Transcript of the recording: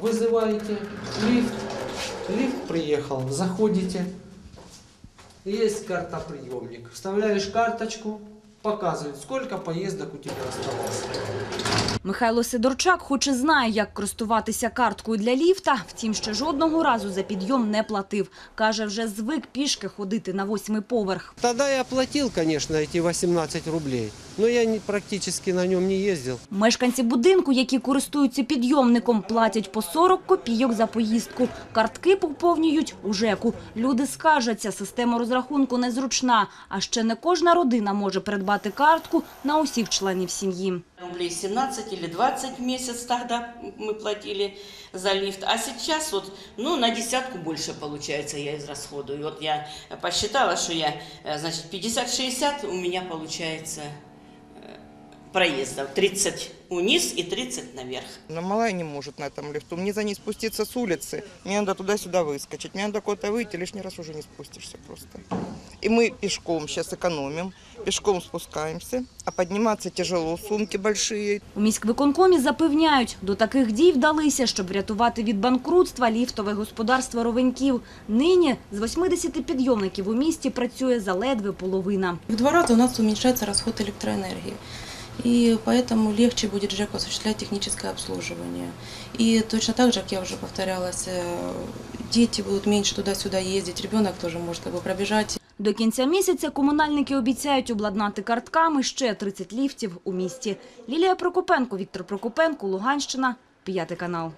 вызываете лифт, лифт приехал, заходите, есть картоприемник, вставляешь карточку, показывает, сколько поездок у тебя осталось. Михайло Сидорчак хоч і знає, як користуватися карткою для ліфта, втім, ще жодного разу за підйом не платив. Каже, вже звик пішки ходити на восьмий поверх. Тогда я платил, конечно, эти 18 рублей, но я не- практически на нем не ездил. Мешканці будинку, які користуються підйомником, платять по 40 копійок за поїздку. Картки поповнюють у ЖЕКу. Люди скаржаться, система розрахунку незручна, а ще не кожна родина може придбати картку на усіх членів сім'ї. Рублей 17 или 20 в месяц тогда мы платили за лифт. А сейчас вот, ну, на десятку больше получается я израсходую. Вот я посчитала, что я, э, значит, 50-60 у меня получается э, проездов. 30 вниз и 30 наверх. Но малая не может на этом лифту. Мне за ней спуститься с улицы. Мне надо туда-сюда выскочить. Мне надо куда-то выйти. Лишний раз уже не спустишься просто. И мы пешком сейчас экономим. Пешком спускаемся. А подниматься тяжело. Сумки большие. У міськвиконкомі запевняють, до таких дій вдалися, щоб врятувати від банкрутства ліфтове господарство ровеньків. Нині з 80 підйомників у місті працює заледве половина. В два раза у нас уменьшается расход электроэнергии. И поэтому легче будет ЖЭКу осуществлять техническое обслуживание. И точно так же, как я уже повторялась, э, дети будут меньше туда-сюда ездить, ребенок тоже может как бы пробежать До кінця місяця комунальники обіцяють обладнати картками ще 30 ліфтів у місті. Лілія Прокопенко, Віктор Прокопенко, Луганщина, п'ятий канал.